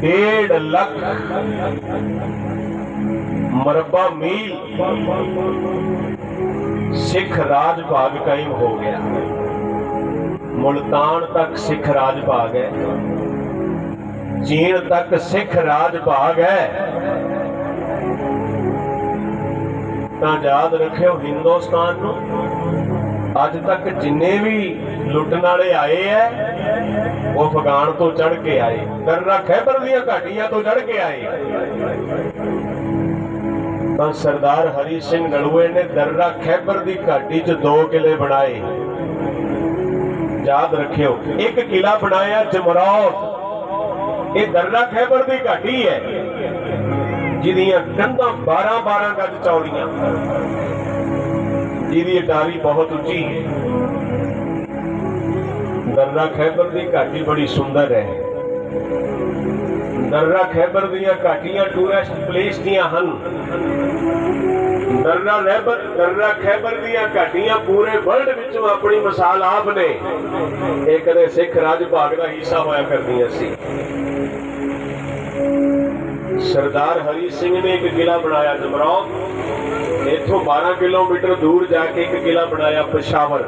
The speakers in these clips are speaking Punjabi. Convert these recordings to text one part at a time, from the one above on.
ਡੇਢ ਲੱਖ ਮਰਬਾ ਮੀਲ ਸਿੱਖ ਰਾਜ ਭਾਗ ਕਾਇਮ ਹੋ ਗਿਆ। ਮੁਲਤਾਨ ਤੱਕ ਸਿੱਖ ਰਾਜ ਭਾਗ ਹੈ। ਚੀਨ ਤੱਕ ਸਿੱਖ ਰਾਜ ਭਾਗ ਹੈ। ਤਾਂ ਯਾਦ ਰੱਖਿਓ ਹਿੰਦੁਸਤਾਨ ਨੂੰ ਅੱਜ ਤੱਕ ਜਿੰਨੇ ਵੀ ਲੁੱਟਣ ਵਾਲੇ ਆਏ ਐ, ਉਹ ਅਫਗਾਨ ਤੋਂ ਚੜ ਕੇ ਆਏ। ਦਰਰਾ ਖੈਬਰ ਦੀਆਂ ਘਾਟੀਆਂ ਤੋਂ ਚੜ ਕੇ ਆਏ। ਤਾਂ ਸਰਦਾਰ ਹਰੀ ਸਿੰਘ ਨਲੂਏ ਨੇ ਦਰਰਾ ਖੈਬਰ ਦੀ ਘਾਟੀ 'ਚ ਦੋ ਕਿਲੇ ਬਣਾਏ। ਯਾਦ ਰੱਖਿਓ, ਇੱਕ ਕਿਲਾ ਬਣਾਇਆ ਜਮਰੌਦ ਇਹ ਦਰਰਾ ਖੈਬਰ ਦੀ ਘਾਟੀ ਹੈ ਜਿਹਦੀਆਂ ਕੰਧਾਂ 12 12 ਗੱਜ ਚੌੜੀਆਂ। ਜਿਹਦੀ ਅਟਾਰੀ ਬਹੁਤ ਉੱਚੀ ਹੈ ਦਰਰਾ ਖੈਬਰ ਦੀ ਘਾਟੀ ਬੜੀ ਸੁੰਦਰ ਹੈ। ਦਰਰਾ ਖੈਬਰ ਦੀਆਂ ਘਾਟੀਆਂ ਟੂਰਿਸਟ ਪਲੇਸ ਦੀਆਂ ਹਨ। ਦਰਰਾ ਰਹਿਬਰ ਦਰਰਾ ਖੈਬਰ ਦੀਆਂ ਘਾਟੀਆਂ ਪੂਰੇ ਵਰਲਡ ਵਿੱਚੋਂ ਆਪਣੀ ਮਿਸਾਲ ਆਪ ਨੇ। ਇਹ ਕਦੇ ਸਿੱਖ ਰਾਜ ਭਾਗ ਦਾ ਹਿੱਸਾ ਹੋਇਆ ਕਰਦੀਆਂ ਸੀ। ਸਰਦਾਰ ਹਰੀ ਸਿੰਘ ਨੇ ਇੱਕ ਕਿਲਾ ਬਣਾਇਆ ਜਮਰੌਦ ਇੱਥੋਂ 12 ਕਿਲੋਮੀਟਰ ਦੂਰ ਜਾ ਕੇ ਇੱਕ ਕਿਲਾ ਬਣਾਇਆ ਪਸ਼ਾਵਰ।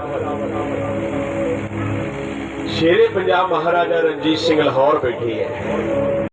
ਸ਼ੇਰੇ ਪੰਜਾਬ ਮਹਾਰਾਜਾ ਰਣਜੀਤ ਸਿੰਘ ਲਾਹੌਰ ਬੈਠੇ ਹੈ।